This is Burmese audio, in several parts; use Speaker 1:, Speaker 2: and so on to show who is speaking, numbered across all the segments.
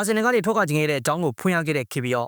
Speaker 1: အာဆင်နယ်ကနေထောက်ကကျင်ခဲ့တဲ့အကြောင်းကိုဖွင့်ရခဲ့တဲ့ KBO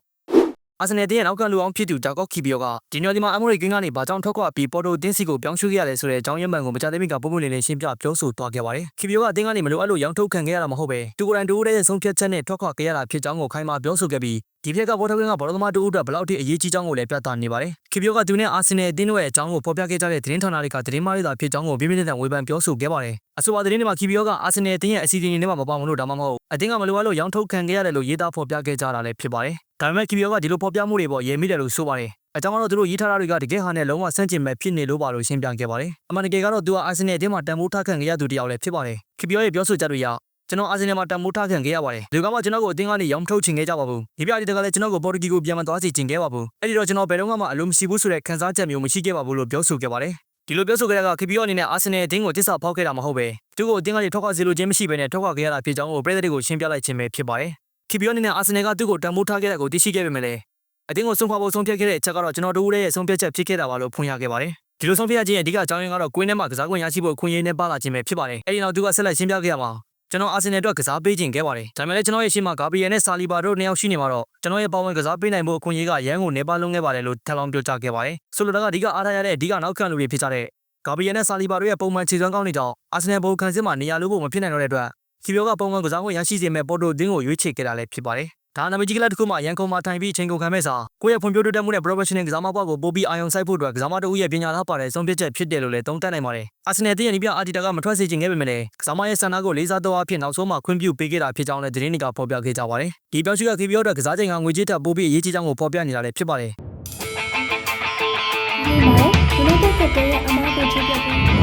Speaker 1: အာဆင်နယ်တင်းရဲ့နောက်ကလူအောင်ဖြစ်သူတာကော့ KBO ကဒီညော်ဒီမှာအမေရိကန်ကနေဘာကြောင့်ထောက်ခွာပြီးပေါ်တိုတင်းစီကိုပြောင်းရွှေ့ခဲ့ရတယ်ဆိုတဲ့အကြောင်းရင်းမှန်ကိုမကြသေးမီကပုံမှန်လေးလေးရှင်းပြပြောဆိုသွားခဲ့ပါတယ် KBO ကအတင်းကနေမလိုအပ်လို့ရောင်းထုတ်ခံခဲ့ရတာမဟုတ်ပဲတူကိုယ်တိုင်တူဦးတဲ့ဆုံးဖြတ်ချက်နဲ့ထောက်ခွာခဲ့ရတာဖြစ်ကြောင်းကိုခိုင်မာပြောဆိုခဲ့ပြီးဒီပြက်ကဘောထကွင်းကဘောလုံးသမားတူဦးအတွက်ဘယ်လောက်ထိအရေးကြီးကြောင်းကိုလည်းပြသနေပါတယ် KBO ကသူနဲ့အာဆင်နယ်အတင်းတို့ရဲ့အကြောင်းကိုဖော်ပြခဲ့ကြတဲ့သတင်းဌာနတွေကသတင်းမှားတွေသာဖြစ်ကြောင်းကိုပြင်းပြင်းထန်ထန်ဝေဖန်ပြောဆိုခဲ့ပါတယ်အဆိုပါသတင်းတွေမှာ KBO ကအာဆင်နယ်အတင်းရဲ့အစီအစဉ်တွေနဲ့မှမပါမလို့ဒါမှမဟုတ်အတင်းကမလိုအပ်လို့ရောင်းထုတ်ခံခဲ့ရတယ်လို့ရေးသားဖော်ပြခဲ့ကြတာလည်းဖြစ်ပါတယ် ဒါပေမဲ့ KBO ကဒီလိုဖော်ပြမှုတွေပေါ်ရေးမိတယ်လို့ဆိုပါတယ်အကြောင်းကတော့သူတို့ရေးထားတာတွေကတကယ်ဟာနဲ့လုံးဝဆန့်ကျင်မဲ့ဖြစ်နေလို့ပါလို့ရှင်းပြခဲ့ပါတယ်အမှန်တကယ်ကတော့သူကအာဆင်နယ်အတင်းမှာတန်ဖိုးထားခံခဲ့ရသူတစ်ယောက်လည်းဖြစ်ပါတယ် KBO ရဲ့ပြောဆိုချက်တွေအရကျွန်တော်အာဆင်နယ်မှာတန်ဖိုးထားခံခဲ့ရပါတယ်ဒီကမှကျွန်တော်ကိုအတင်းကနေရောင်းထုတ်ချင်ခဲ့ကြပါဘူးဒီပြဒီတကလည်းကျွန်တော်ကိုပေါ်တူဂီကိုပြန်မသွားစီချင်ခဲ့ပါဘူးအဲ့ဒီတော့ကျွန်တော်ဘယ်တော့မှအလိုမရှိဘူးဆိုတဲ့ခံစားချက်မျိုးမရှိခဲ့ပါဘူးလို့ပြောဆိုခဲ့ပါတယ်ဒီလိုပြောဆိုကြတဲ့က KBO အနေနဲ့အာဆင်နယ်အတင်းကိုတစ္ဆာဖောက်ခဲ့တာမဟုတ်ပဲသူ့ကိုအတင်းကနေထောက်ခွစီလိုခြင်းမရှိဘဲနဲ့ထောက်ခွခဲ့ရတာဖြစ်ကြောင်းကိုပြည်သက်တွေကိုရှင်းပြလိုက်ခြင်းပဲဖြစ်ပါတယ် KBO အနေနဲ့အာဆင်နယ်ကသူ့ကိုတန်ဖိုးထားခဲ့တဲ့ကိုသိရှိခဲ့ပေမဲ့လည်းအတင်းကိုဆုံးခွာဖို့ဆုံးဖြတ်ခဲ့တဲ့အချက်ကတော့ကျွန်တော်တို့ရဲ့ဆုံးဖြတ်ချက်ဖြစ်ခဲ့တာပါလို့ဖွင့်ရခဲ့ပါတယ်ဒီလိုဆုံးဖြတ်ခြင်းရဲ့အဓိကအကြောင်းရင်းကတော့ကွင်းထဲမှာကစားကွင်းရရှိဖို့ခွင့်ရင်းနဲ့ပါလာခြင်းပဲဖြစ်ပါတယ်အဲဒီနောက်သူကဆက်လက်ရှင်းပြခဲ့ရမှာကျွန်တော်အာဆင်နယ်အတွက်ကစားပေးခြင်းခဲ့ပါတယ်ဒါပေမဲ့လည်းကျွန်တော်ရဲ့ရှေ့မှာဂါဘရီယယ်နဲ့ဆာလီဘာတို့နှစ်ယောက်ရှိနေမှာတော့ကျွန်တော်ရဲ့ပါဝင်ကစားပေးနိုင်ဖို့အခွင့်အရေးကရန်ကိုနေပါလုံးခဲ့ပါတယ်လို့ထပ်လောင်းပြောကြားခဲ့ပါတယ်ဆိုလိုတာကအဓိကအားထားရတဲ့အဓိကနောက်ခံလူတွေဖြစ်ကြတဲ့ဂါဘရီယယ်နဲ့ဆာလီဘာတို့ရဲ့ပုံမှန်ခြေစွမ်းကောင်းတွေကြောင့်အာဆင်နယ်ဘုံခံစစ်မှာနေရာလိုဖို့မဖြစ်နိုင်တော့တဲ့အတွက် ခီဘီယိုကပုံမှန်ကစားခွင့်ရရှိစေမဲ့ပေါ်တိုတင်းကိုရွေးချယ်ခဲ့တာလည်းဖြစ်ပါတယ်ဒါနာမည်ကြီးကလပ်တစ်ခုမှရန်ကုန်မှာထိုင်ပြီးချိန်ကုန်ခံမဲ့စာကိုယ့်ရဲ့ဖွံ့ဖြိုးတိုးတက်မှုနဲ့ professional ကစားမပွားကိုပိုပြီးအာရုံစိုက်ဖို့အတွက်ကစားမတစ်ဦးရဲ့ပညာသားပါတဲ့ဆုံးဖြတ်ချက်ဖြစ်တယ်လို့လည်းသုံးသပ်နိုင်ပါတယ်။အာဆင်နယ်တင်းရဲ့နီးပြအာတီတာကမထွက်စေချင်ခဲ့ပေမဲ့လည်းကစားမရဲ့ဆန္ဒကိုလေးစားတော့အဖြစ်နောက်ဆုံးမှခွင့်ပြုပေးခဲ့တာဖြစ်ကြောင်းလည်းသတင်းတွေကဖော်ပြခဲ့ကြပါတယ်။ဒီပြောင်းရွှေ့က KBO အတွက်ကစားချိန်ကငွေကြေးထပ်ပိုးပြီးအရေးကြီးကြောင်းကိုဖော်ပြနေတာလည်းဖြစ်ပါတယ်။
Speaker 2: ဒီမှာယူနိုက်တက်ရဲ့အမားကိုချပြပေး